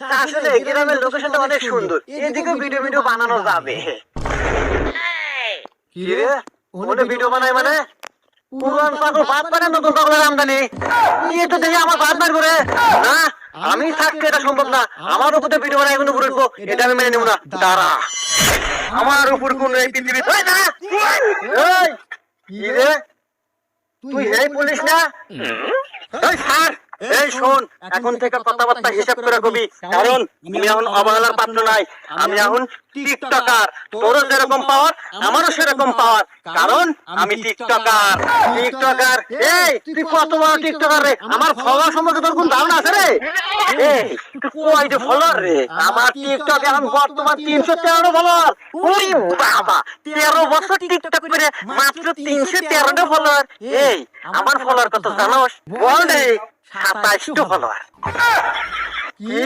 আসলে গ্রামের লোকেশনটা অনেক সুন্দর। এদিকে ভিডিও ভিডিও বানানো যাবে। কি রে? ওনে ভিডিও বানায় মানে? পুরান পাগল মানে নতুন পাগলের আমদানি। নিয়ে তো দেখি আমার বাদ মারবো রে না আমি থাকতে এটা সম্ভব না। আমার উপরে ভিডিও বানায় কোনো উপরে উঠবো এটা আমি মেনে নেব না। দাঁড়া। আমার উপর কোন এই পৃথিবী ওই না! এই কি রে? তুই এই বলিস না? এই স্যার! এই শোন এখন থেকে কথাবার্তা হিসাব করে কবি। কারণ আমি এখন অবহেলার পাত্র নাই। আমি এখন টিকটকার। তোরও যেরকম পাওয়ার আমারও সেরকম পাওয়ার কারণ আমি টিকটকার। টিকটকার। এই তুই কত বড় টিকটকার রে। আমার ফলোয়ার সম্পর্কে তোর কোন ধারণা আছে রে? এই তুই কয় যে ফলোয়ার রে? আমার টিকটক এখন বর্তমান তিনশো তেরো ফলোয়ার ওরে বাবা তেরো বছর টিকটক করে মাত্র তিনশো তেরোটা ফলোয়ার এই আমার ফলোয়ার কত জানোস? বল রে। সাতাইশটা ফলোয়ার কি?